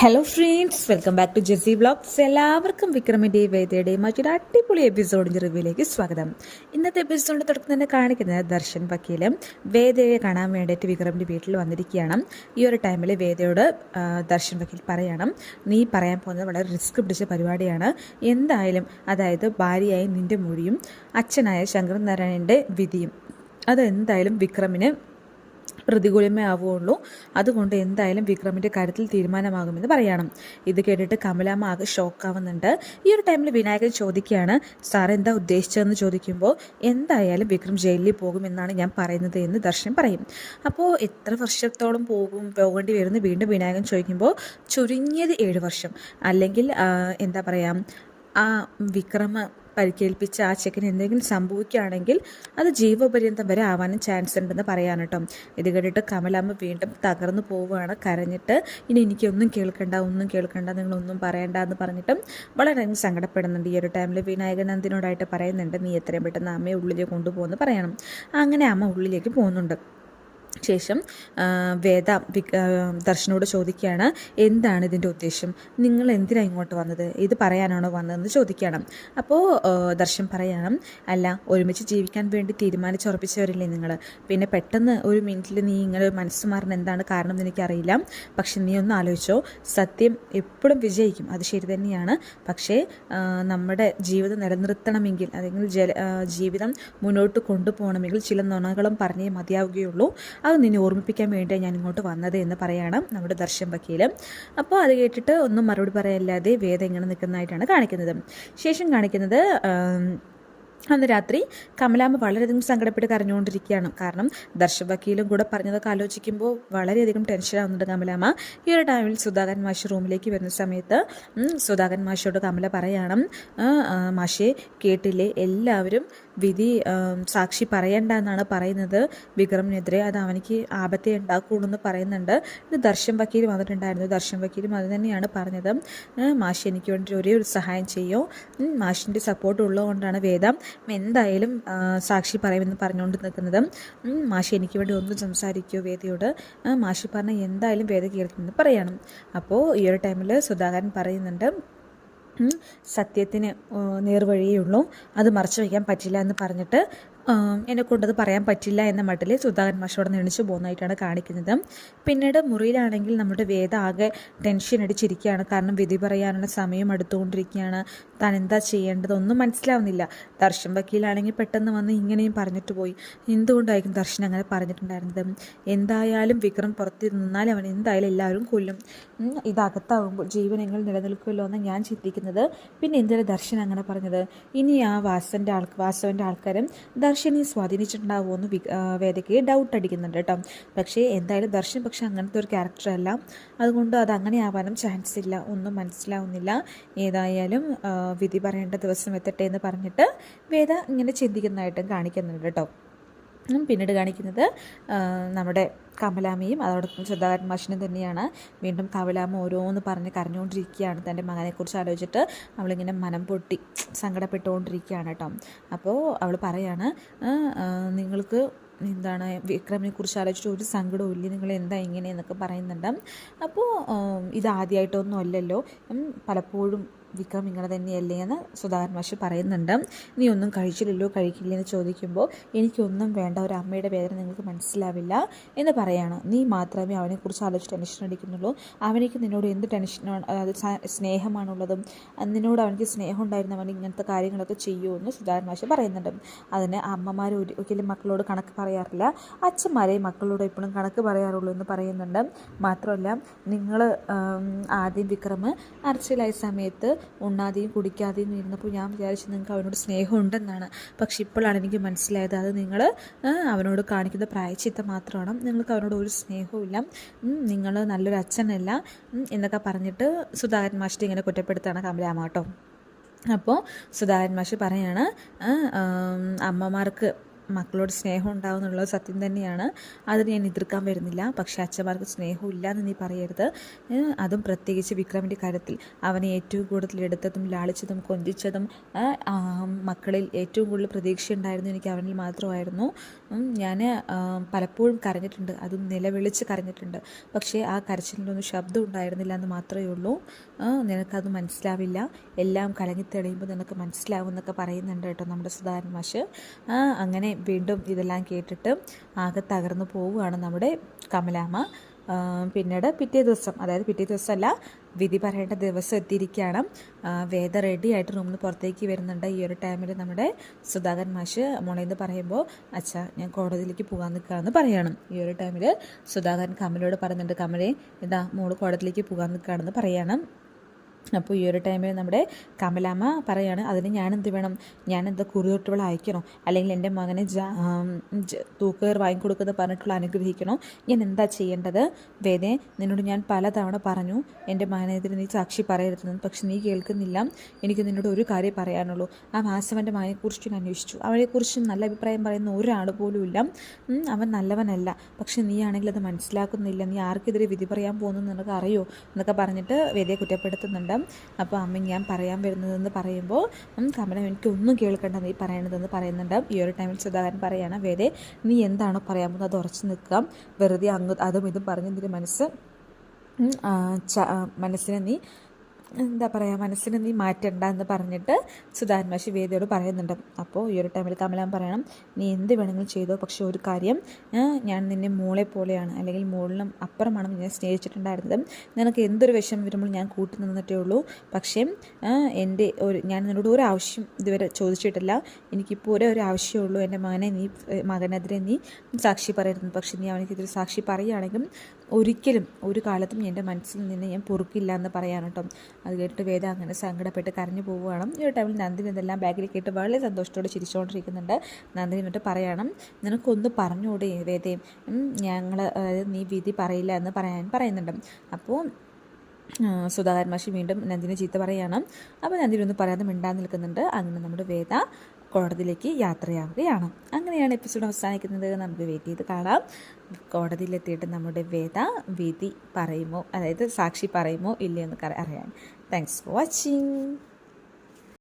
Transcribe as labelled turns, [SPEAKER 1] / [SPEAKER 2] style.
[SPEAKER 1] Hello friends welcome back to Jessy vlogs എല്ലാവർക്കും വിക്രമിന്റെയും വേദയുടെയും മറ്റൊരു അടിപൊളി എപ്പിസോഡിന്റെ റിവ്യൂലേക്ക് സ്വാഗതം. ഇന്നത്തെ എപ്പിസോഡിന്റെ തുടക്കം തന്നെ കാണിക്കുന്നത് ദർശൻ വക്കീലും വേദയെ കാണാൻ വേണ്ടിയിട്ട് വിക്രമിന്റെ വീട്ടിൽ വന്നിരിക്കുകയാണ്. ഈ ഒരു ടൈമിൽ വേദയോട് ദർശൻ വക്കീൽ പറയണം. നീ പറയാൻ പോകുന്നത് വളരെ റിസ്ക് പിടിച്ച പരിപാടിയാണ്. എന്തായാലും അതായത് ഭാര്യയായ നിന്റെ മൊഴിയും അച്ഛനായ ശങ്കർ നാരായണന്റെ വിധിയും. അതെന്തായാലും വിക്രമിന് പ്രതികൂലമേ ആവുകയുള്ളൂ അതുകൊണ്ട് എന്തായാലും വിക്രമിന്റെ കാര്യത്തിൽ തീരുമാനമാകുമെന്ന് പറയണം. ഇത് കേട്ടിട്ട് കമലാമ്മ ആകെ ഷോക്കാവുന്നുണ്ട്. ഈ ഒരു ടൈമിൽ വിനായകൻ ചോദിക്കുകയാണ് സാർ എന്താ ഉദ്ദേശിച്ചതെന്ന് ചോദിക്കുമ്പോൾ എന്തായാലും വിക്രം ജയിലിൽ പോകുമെന്നാണ് ഞാൻ പറയുന്നത് എന്ന് ദർശൻ പറയും. അപ്പോൾ എത്ര വർഷത്തോളം പോകും പോകേണ്ടി വരുന്ന വീണ്ടും വിനായകൻ ചോദിക്കുമ്പോൾ ചുരുങ്ങിയത് ഏഴ് വർഷം. അല്ലെങ്കിൽ എന്താ പറയുക ആ വിക്രമ പരിക്കേൽപ്പിച്ച ആ ചെക്കന് എന്തെങ്കിലും സംഭവിക്കുകയാണെങ്കിൽ അത് ജീവപര്യന്തം വരെ ആവാനും ചാൻസ് ഉണ്ടെന്ന് പറയാൻ കേട്ടോ ഇത് കേട്ടിട്ട് കമലാമ്മ വീണ്ടും തകർന്നു പോവുകയാണ്. കരഞ്ഞിട്ട് ഇനി എനിക്കൊന്നും കേൾക്കണ്ട ഒന്നും കേൾക്കണ്ട നിങ്ങളൊന്നും പറയണ്ട എന്ന് പറഞ്ഞിട്ടും വളരെ സങ്കടപ്പെടുന്നുണ്ട്. ഈ ഒരു ടൈമിൽ വിനായകൻ നന്ദിനോടായിട്ട് പറയുന്നുണ്ട് നീ എത്രയും പെട്ടെന്ന് അമ്മയെ ഉള്ളിലേക്ക് കൊണ്ടുപോകുമെന്ന് പറയണം. അങ്ങനെ അമ്മ ഉള്ളിലേക്ക് പോകുന്നുണ്ട്. ശേഷം വേദ ദർശനോട് ചോദിക്കുകയാണ് എന്താണ് ഇതിന്റെ ഉദ്ദേശം? നിങ്ങൾ എന്തിനാണ് ഇങ്ങോട്ട് വന്നത്? ഇത് പറയാനാണോ വന്നതെന്ന് ചോദിക്കണം അപ്പോൾ ദർശൻ പറയണം അല്ല ഒരുമിച്ച് ജീവിക്കാൻ വേണ്ടി തീരുമാനിച്ചുറപ്പിച്ചവരില്ലേ നിങ്ങൾ പിന്നെ പെട്ടെന്ന് ഒരു മിനിറ്റിൽ നീ ഇങ്ങനെ മനസ്സ് മാറുന്ന എന്താണ് കാരണം എന്ന് എനിക്കറിയില്ല. പക്ഷെ നീ ഒന്ന് ആലോചിച്ചോ. സത്യം എപ്പോഴും വിജയിക്കും. അത് ശരി തന്നെയാണ്. പക്ഷേ നമ്മുടെ ജീവിതം നിലനിർത്തണമെങ്കിൽ അല്ലെങ്കിൽ ജീവിതം മുന്നോട്ട് കൊണ്ടുപോകണമെങ്കിൽ ചില നുണകളും പറഞ്ഞേ മതിയാവുകയുള്ളൂ. അത് നിന്നെ ഓർമ്മിപ്പിക്കാൻ വേണ്ടിയാണ് ഞാൻ ഇങ്ങോട്ട് വന്നത് എന്ന് പറയുകയാണ് നമ്മുടെ ദർശൻ വക്കീൽ അപ്പോൾ അത് കേട്ടിട്ട് ഒന്നും മറുപടി പറയാനില്ലാതെ വേദം ഇങ്ങനെ നിൽക്കുന്നതായിട്ടാണ് കാണിക്കുന്നത്. ശേഷം കാണിക്കുന്നത് അന്ന് രാത്രി കമലാമ്മ വളരെയധികം സങ്കടപ്പെട്ട് കരഞ്ഞുകൊണ്ടിരിക്കുകയാണ്. കാരണം ദർശൻ വക്കീലും കൂടെ പറഞ്ഞതൊക്കെ ആലോചിക്കുമ്പോൾ വളരെയധികം ടെൻഷനാവുന്നുണ്ട് കമലാമ്മ. ഈ ഒരു ടൈമിൽ സുധാകരൻ മാഷി റൂമിലേക്ക് വരുന്ന സമയത്ത് സുധാകരൻ മാഷിയോട് കമല പറയണം "ആ, ആ, മാഷേ കേട്ടില്ലേ? എല്ലാവരും വിധി സാക്ഷി പറയണ്ട എന്നാണ് പറയുന്നത്. വിക്രമിനെതിരെ അത് അവനിക്ക് ആപത്തെ ഉണ്ടാക്കുള്ളൂ എന്ന് പറയുന്നുണ്ട്. ഇത് ദർശൻ വക്കീൽ വന്നിട്ടുണ്ടായിരുന്നു. ദർശൻ വക്കീലും അത് തന്നെയാണ് പറഞ്ഞത്. "ആ, മാഷി എനിക്ക് വേണ്ടി ഒരേ ഒരു സഹായം ചെയ്യോ? മാഷിന്റെ സപ്പോർട്ട് ഉള്ളതുകൊണ്ടാണ് വേദം എന്തായാലും സാക്ഷി പറയുമെന്ന് പറഞ്ഞുകൊണ്ട് നിൽക്കുന്നത്. മാഷി എനിക്ക് വേണ്ടി ഒന്ന് സംസാരിക്കുമോ വേദിയോട്. മാഷി പറഞ്ഞ എന്തായാലും വേദ കേൾക്കുമെന്ന് പറയണം. അപ്പോൾ ഈ ഒരു ടൈമിൽ സുധാകരൻ പറയുന്നുണ്ട് സത്യത്തിന് നേർവഴിയേ ഉള്ളൂ. അത് മറച്ചു വയ്ക്കാൻ പറ്റില്ല എന്ന് പറഞ്ഞിട്ട് എന്നെ കൊണ്ടത് പറയാൻ പറ്റില്ല എന്ന മട്ടിൽ സുധാകരൻ മാഷോട് നെണിച്ചു പോകുന്നതായിട്ടാണ് കാണിക്കുന്നത്. പിന്നീട് മുറിയിലാണെങ്കിൽ നമ്മുടെ വേദ ആകെ ടെൻഷൻ അടിച്ചിരിക്കുകയാണ്. കാരണം വിധി പറയാനുള്ള സമയം അടുത്തുകൊണ്ടിരിക്കുകയാണ് താൻ എന്താ ചെയ്യേണ്ടത് ഒന്നും മനസ്സിലാവുന്നില്ല. ദർശൻ വക്കീലാണെങ്കിൽ പെട്ടെന്ന് വന്ന് ഇങ്ങനെയും പറഞ്ഞിട്ട് പോയി. എന്തുകൊണ്ടായിരിക്കും ദർശൻ അങ്ങനെ പറഞ്ഞിട്ടുണ്ടായിരുന്നത്? എന്തായാലും വിക്രം പുറത്ത് നിന്നാൽ അവൻ എന്തായാലും എല്ലാവരും കൊല്ലും. ഇതകത്താവുമ്പോൾ ജീവൻ എങ്ങനെ നിലനിൽക്കുമല്ലോ എന്ന് ഞാൻ ചിന്തിക്കുന്നത്. പിന്നെ എന്തിനാണ് ദർശൻ അങ്ങനെ പറഞ്ഞത്? ഇനി ആ വാസന്റെ ആൾ വാസവന്റെ ആൾക്കാരും ദർശനെ സ്വാധീനിച്ചിട്ടുണ്ടാവുമോ എന്ന് വേദയ്ക്ക് ഡൗട്ട് അടിക്കുന്നുണ്ട് കേട്ടോ. പക്ഷേ എന്തായാലും ദർശൻ പക്ഷേ അങ്ങനത്തെ ഒരു ക്യാരക്ടറല്ല അതുകൊണ്ട് അത് അങ്ങനെ ആവാനും ചാൻസ് ഇല്ല. ഒന്നും മനസ്സിലാവുന്നില്ല. ഏതായാലും വിധി പറയേണ്ട ദിവസം എത്തട്ടെ എന്ന് പറഞ്ഞിട്ട് വേദ ഇങ്ങനെ ചിന്തിക്കുന്നതായിട്ടും കാണിക്കുന്നുണ്ട് കേട്ടോ. പിന്നീട് കാണിക്കുന്നത് നമ്മുടെ കമലാമ്മയും അതോടൊപ്പം ശ്രദ്ധാകരൻ മാഷിനും തന്നെയാണ്. വീണ്ടും കമലാമ ഓരോന്ന് പറഞ്ഞ് കരഞ്ഞുകൊണ്ടിരിക്കുകയാണ് തന്റെ മകനെക്കുറിച്ച് ആലോചിച്ചിട്ട് അവളിങ്ങനെ മനം പൊട്ടി സങ്കടപ്പെട്ടുകൊണ്ടിരിക്കുകയാണ് കേട്ടോ. അപ്പോൾ അവൾ പറയാണ് "ആ, ആ, നിങ്ങൾക്ക് എന്താണ് വിക്രമിനെ കുറിച്ച് ആലോചിച്ചിട്ട് ഒരു സങ്കടവും ഇല്ല നിങ്ങൾ എന്താ ഇങ്ങനെ എന്നൊക്കെ പറയുന്നുണ്ട് അപ്പോൾ ഇത് ആദ്യമായിട്ടൊന്നും അല്ലല്ലോ. പലപ്പോഴും വിക്രം ഇങ്ങനെ തന്നെയല്ലേ എന്ന് സുധാകരൻ മാഷ് പറയുന്നുണ്ട്. നീ ഒന്നും കഴിച്ചില്ലല്ലോ കഴിക്കില്ലേ എന്ന് ചോദിക്കുമ്പോൾ എനിക്കൊന്നും വേണ്ട ഒരു അമ്മയുടെ വേദന നിങ്ങൾക്ക് മനസ്സിലാവില്ല എന്ന് പറയാണ്. നീ മാത്രമേ അവനെക്കുറിച്ച് ആലോചിച്ച് ടെൻഷൻ അടിക്കുന്നുള്ളൂ. അവനിക്ക് നിന്നോട് എന്ത് ടെൻഷനാണ് അതായത് സ്നേഹമാണുള്ളതും? നിന്നോട് അവനിക്ക് സ്നേഹം ഉണ്ടായിരുന്ന അവൻ ഇങ്ങനത്തെ കാര്യങ്ങളൊക്കെ ചെയ്യുമെന്ന് സുധാകരൻ മാഷ് പറയുന്നുണ്ട്. അതിന് അമ്മമാർ ഒരു- ഒരിക്കലും മക്കളോട് കണക്ക് പറയാറില്ല. അച്ഛന്മാരെ മക്കളോട് എപ്പോഴും കണക്ക് പറയാറുള്ളൂ എന്ന് പറയുന്നുണ്ട്. മാത്രമല്ല നിങ്ങൾ ആദ്യം വിക്രമ് അർച്ചയിലായ സമയത്ത് ഉണ്ണാതെയും കുടിക്കാതെയും ഇരുന്നപ്പോൾ ഞാൻ വിചാരിച്ചു നിങ്ങൾക്ക് അവനോട് സ്നേഹം ഉണ്ടെന്നാണ് പക്ഷെ ഇപ്പോഴാണ് എനിക്ക് മനസ്സിലായത് അത് നിങ്ങൾ അവനോട് കാണിക്കുന്ന പ്രായച്ചിത്തം മാത്രമാണ്. നിങ്ങൾക്ക് അവനോട് ഒരു സ്നേഹവും ഇല്ല. നിങ്ങൾ നല്ലൊരു അച്ഛനല്ല. എന്നൊക്കെ പറഞ്ഞിട്ട് സുധാകരൻ മാഷിനെ ഇങ്ങനെ കുറ്റപ്പെടുത്താണ് കമലാമ്മ കേട്ടോ. അപ്പോൾ സുധാകരൻ മാഷ് പറയാണ് "ആ, അമ്മമാർക്ക് മക്കളോട് സ്നേഹം ഉണ്ടാവും എന്നുള്ളത് സത്യം തന്നെയാണ്. അതിന് ഞാൻ എതിർക്കാൻ വരുന്നില്ല. പക്ഷേ അച്ഛന്മാർക്ക് സ്നേഹമില്ല എന്ന് നീ പറയരുത്. അതും പ്രത്യേകിച്ച് വിക്രമിന്റെ കാര്യത്തിൽ. അവനെ ഏറ്റവും കൂടുതൽ എടുത്തതും ലാളിച്ചതും കൊഞ്ചിച്ചതും മക്കളിൽ ഏറ്റവും കൂടുതൽ പ്രതീക്ഷ ഉണ്ടായിരുന്നു എനിക്ക് അവനിൽ മാത്രമായിരുന്നു. ഞാൻ പലപ്പോഴും കരഞ്ഞിട്ടുണ്ട്. അതും നിലവിളിച്ച് കരഞ്ഞിട്ടുണ്ട്. പക്ഷേ ആ കരച്ചിലിനൊന്നും ശബ്ദം ഉണ്ടായിരുന്നില്ല എന്ന് മാത്രമേ ഉള്ളൂ. നിനക്കത് മനസ്സിലാവില്ല. എല്ലാം കലങ്ങി തെളിയുമ്പോൾ നിനക്ക് മനസ്സിലാവും എന്നൊക്കെ പറയുന്നുണ്ട് കേട്ടോ നമ്മുടെ സുധാകരൻ മാഷ്. അങ്ങനെ വീണ്ടും ഇതെല്ലാം കേട്ടിട്ട് ആകെ തകർന്നു പോവുകയാണ് നമ്മുടെ കമലാമ്മ. പിന്നീട് പിറ്റേ ദിവസം അതായത് പിറ്റേ ദിവസമല്ല വിധി പറയേണ്ട ദിവസം എത്തിയിരിക്കുകയാണ്. വേദ റെഡി ആയിട്ട് റൂമിൽ പുറത്തേക്ക് വരുന്നുണ്ട്. ഈ ഒരു ടൈമിൽ നമ്മുടെ സുധാകരൻ മാഷ് മോളേന്ന് പറയുമ്പോൾ അച്ഛാ ഞാൻ കോടതിയിലേക്ക് പോകാൻ നിൽക്കുകയെന്ന് പറയണം. ഈ ഒരു ടൈമിൽ സുധാകരൻ കമലോട് പറയുന്നുണ്ട് കമലേ ഇതാ മോൾ കോടതിയിലേക്ക് പോകാൻ നിൽക്കുകയാണെന്ന് പറയണം. അപ്പോൾ ഈ ഒരു ടൈമിൽ നമ്മുടെ കമലാമ്മ പറയാണ് അതിന് ഞാൻ എന്ത് വേണം ഞാൻ എന്താ കുറുതൊട്ടുകൾ അയക്കണോ? അല്ലെങ്കിൽ എന്റെ മകനെ തൂക്കുകയർ വാങ്ങിക്കൊടുക്കുന്നത് പറഞ്ഞിട്ടുള്ള അനുഗ്രഹിക്കണോ? ഞാൻ എന്താ ചെയ്യേണ്ടത്? വേദേ നിന്നോട് ഞാൻ പലതവണ പറഞ്ഞു എന്റെ മകനെതിരെ നീ സാക്ഷി പറയരുതെന്ന് പക്ഷെ നീ കേൾക്കുന്നില്ല. എനിക്ക് നിന്നോട് ഒരു കാര്യം പറയാനുള്ളൂ. ആ വാസവന്റെ മകനെക്കുറിച്ച് ഞാൻ അന്വേഷിച്ചു. അവനെക്കുറിച്ച് നല്ല അഭിപ്രായം പറയുന്ന ഒരാൾ പോലും ഇല്ല. അവൻ നല്ലവനല്ല. പക്ഷെ നീ ആണെങ്കിൽ അത് മനസ്സിലാക്കുന്നില്ല. നീ ആർക്കെതിരെ വിധി പറയാൻ പോകുന്നു എന്നൊക്കെ അറിയോ? എന്നൊക്കെ പറഞ്ഞിട്ട് വേദയെ കുറ്റപ്പെടുത്തുന്നുണ്ട്. അപ്പോൾ അമ്മ ഞാൻ പറയാൻ വരുന്നതെന്ന് പറയുമ്പോൾ കമല എനിക്കൊന്നും കേൾക്കണ്ട നീ പറയണതെന്ന് പറയുന്നുണ്ട്. ഈ ഒരു ടൈമിൽ സുധാകരൻ പറയാണ് വേറെ നീ എന്താണോ പറയാൻ പോകുന്നത് അത് ഉറച്ചു നിൽക്കാം വെറുതെ അങ്ങ് അതും ഇതും പറഞ്ഞ് നിന്റെ മനസ്സ് മനസ്സിനെ നീ എന്താ പറയുക മനസ്സിന് നീ മാറ്റണ്ട എന്ന് പറഞ്ഞിട്ട് സുധാകരൻ മാഷി വേദിയോട് പറയുന്നുണ്ട്. അപ്പോൾ ഈ ഒരു ടൈമിൽ കമലാൻ പറയണം നീ എന്ത് വേണമെങ്കിലും ചെയ്തോ പക്ഷേ ഒരു കാര്യം ഞാൻ നിന്നെ മോളെ പോലെയാണ് അല്ലെങ്കിൽ മോളിനും അപ്പുറമാണ് ഞാൻ സ്നേഹിച്ചിട്ടുണ്ടായിരുന്നത്. നിനക്ക് എന്തൊരു വിഷമം വരുമ്പോൾ ഞാൻ കൂട്ടി നിന്നിട്ടേ ഉള്ളൂ. പക്ഷേ എന്റെ ഒരു ഞാൻ നിന്നോട് ഒരു ആവശ്യം ഇതുവരെ ചോദിച്ചിട്ടില്ല. എനിക്കിപ്പോൾ ഒരേ ഒരു ആവശ്യമേ എന്റെ മകനെ നീ മകനെതിരെ നീ സാക്ഷി പറയരുത് പക്ഷേ നീ അവനെതിരെ സാക്ഷി പറയുകയാണെങ്കിൽ ഒരിക്കലും ഒരു കാലത്തും എന്റെ മനസ്സിൽ നിന്ന് ഞാൻ പൊറുക്കില്ല എന്ന് പറയാൻ അത് കേട്ടിട്ട് വേദ അങ്ങനെ സങ്കടപ്പെട്ട് കരഞ്ഞു പോവുകയാണ്. ഈ ഒരു ടൈമിൽ നന്ദിനി ഇതെല്ലാം ബാഗിൽ കേട്ട് വളരെ സന്തോഷത്തോടെ ചിരിച്ചുകൊണ്ടിരിക്കുന്നുണ്ട് നന്ദിനി എന്നിട്ട് പറയണം നിനക്കൊന്ന് പറഞ്ഞുകൂടെ വേദയും ഞങ്ങൾ നീ വിധി പറയില്ല എന്ന് പറയാൻ പറയുന്നുണ്ട്. അപ്പോൾ സുധാകരൻ മാഷി വീണ്ടും നന്ദിനെ ചീത്ത പറയുകയാണ് അപ്പോൾ നന്ദിനി ഒന്നും പറയാതെ മിണ്ടാൻ നിൽക്കുന്നുണ്ട്. അങ്ങനെ നമ്മുടെ വേദ കോടതിയിലേക്ക് യാത്രയാവുകയാണ്. അങ്ങനെയാണ് എപ്പിസോഡ് അവസാനിക്കുന്നത്. നമുക്ക് വെയിറ്റ് ചെയ്ത് കാണാം. കോടതിയിലെത്തിയിട്ട് നമ്മുടെ വേദ വിധി പറയുമോ? അതായത് സാക്ഷി പറയുമോ? ഇല്ലയോ എന്ന് അറിയാൻ. Thanks for watching